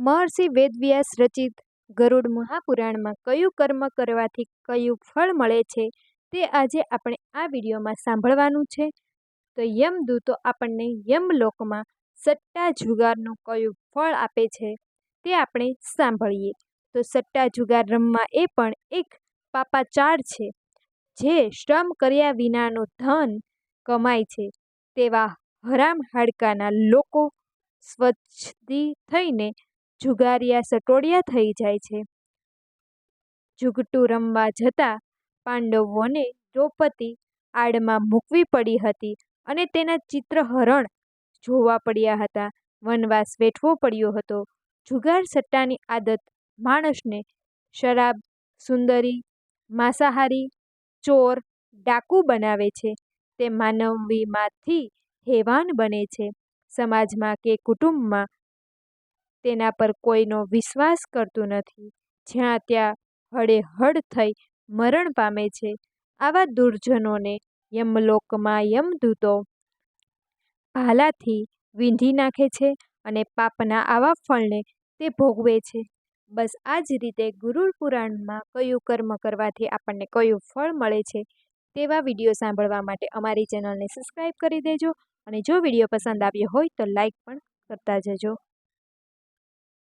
મહર્ષિ વેદવ્યાસ રચિત ગરુડ મહાપુરાણમાં કયું કર્મ કરવાથી કયું ફળ મળે છે તે આજે આપણે આ વિડીયોમાં સાંભળવાનું છે. તો યમદૂતો આપણને યમલોકમાં સટ્ટા જુગારનું કયું ફળ આપે છે તે આપણે સાંભળીએ. તો સટ્ટા જુગાર રમવા એ પણ એક પાપાચાર છે. જે શ્રમ કર્યા વિનાનું ધન કમાય છે. તેવા હરામ હાડકાના લોકો સ્વચ્છતી થઈને જુગારિયા સટોડિયા થઈ જાય છે. જુગટું રમવા જતા પાંડવોને દ્રૌપદી આડમાં મૂકવી પડી હતી અને તેના ચિત્રહરણ જોવા પડ્યા હતા. વનવાસ વેઠવો પડ્યો હતો. જુગાર સટ્ટાની આદત માણસને શરાબ, સુંદરી, માંસાહારી, ચોર, ડાકુ બનાવે છે. તે માનવીમાંથી હેવાન બને છે. સમાજમાં કે કુટુંબમાં તેના પર કોઈનો વિશ્વાસ કરતું નથી. જ્યાં ત્યાં હળેહળ થઈ મરણ પામે છે, આવા દુર્જનોને યમલોકમાં યમદૂતો ભાલાથી વીંધી નાખે છે અને પાપના આવા ફળને તે ભોગવે છે. બસ આ જ રીતે ગુરુર પુરાણમાં કયું કર્મ કરવાથી આપણને કયું ફળ મળે છે, તેવા વીડિયો સાંભળવા માટે અમારી ચેનલને સબસ્ક્રાઈબ કરી દેજો અને જો વીડિયો પસંદ આવ્યો હોય તો લાઈક પણ કરતા જજો.